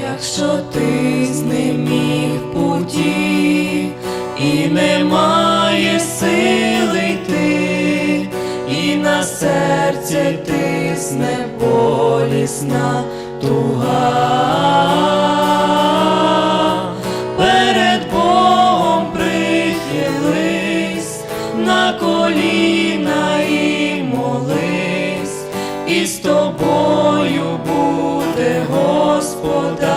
Якщо ти з ним міг путі і немає сили йти, і на серці тисне болісна туга, перед Богом прихились на коліна і молись, і з тобою буде Господа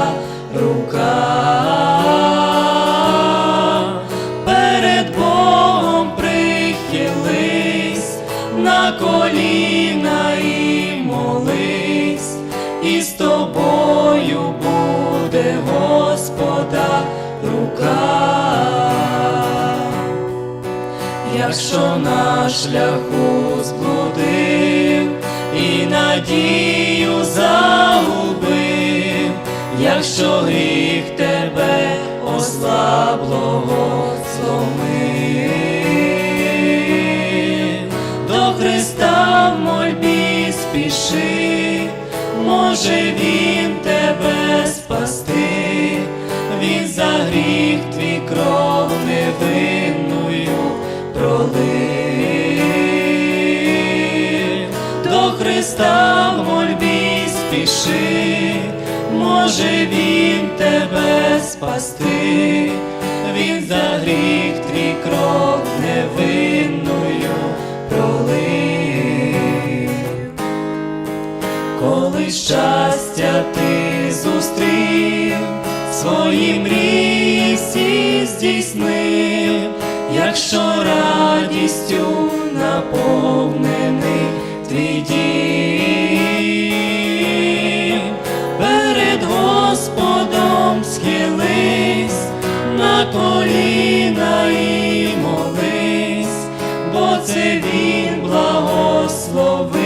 коліна і молись, і з тобою буде Господа рука. Якщо на шляху зблудив і надію загубив, якщо гріх тебе ослаблого зломив, спіши, може Він тебе спасти, Він за гріх твій кров невинною пролив. До Христа в мольбі спіши, може Він тебе спасти, Він за гріх твій Щастя ти зустрів, свої мрії всі здійснив, якщо радістю наповнений твій дім, перед Господом схились на коліна і молись, бо це Він благословив